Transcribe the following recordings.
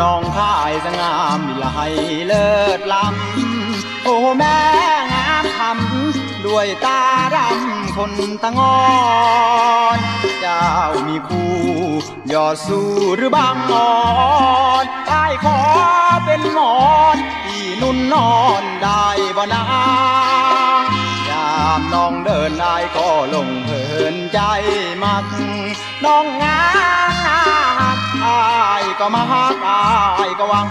น้องคายสง่ามวิไลเลิศล้ำโอ้แม่งามคำด้วยตาดำคนตะงอนเจ้ามีคู่ยอดสู้หรือบางอ่อนใต้ขอเป็นหมอนที่นุ่นนอนได้บ่นายามน้องเดินได้ก็ลงเพลินใจมักน้องงาม อายก็มาหากอายก็หวัง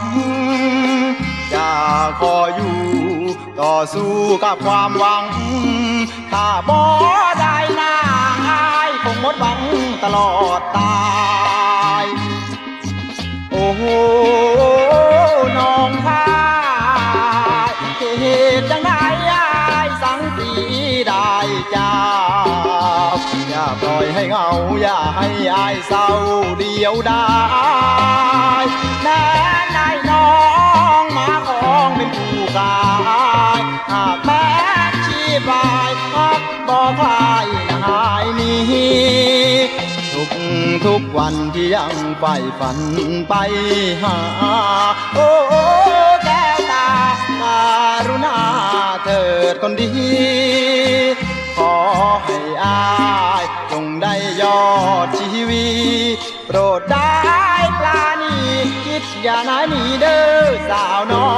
จะขออยู่ ต่อสู้กับความหวัง ถ้าบ่ได้นางอายคงหมดหวังตลอดตาย โอ้โหน้องพายเหตุจังได้อายสังสีได้เจ้า เหงาอย่าให้อายเศร้าเดียวได้แน่นายน้องมาของเป็นผู้กายหากแม้ชีพลายพักบ่คลายหายนี้ทุกทุกวันที่ยังใฝ่ฝันไปหา โอ้แก้วตาการุณาเถิดคนดี ขอให้อายจงได้ ยอดชีวีโปรดได้ปลานีคิดอย่านายหนีเด้อสาวน้อย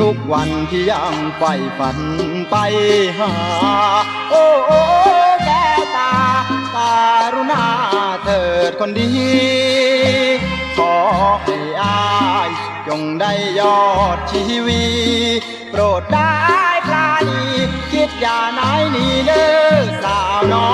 ทุกวันที่ยังใฝ่ฝันไปหา โอ้โอ้แกตาการุณาเถิดคนดี ขอให้อายจงได้ยอดชีวีโปรดได้ปลานีคิดอย่านายหนีเด้อสาวน้อง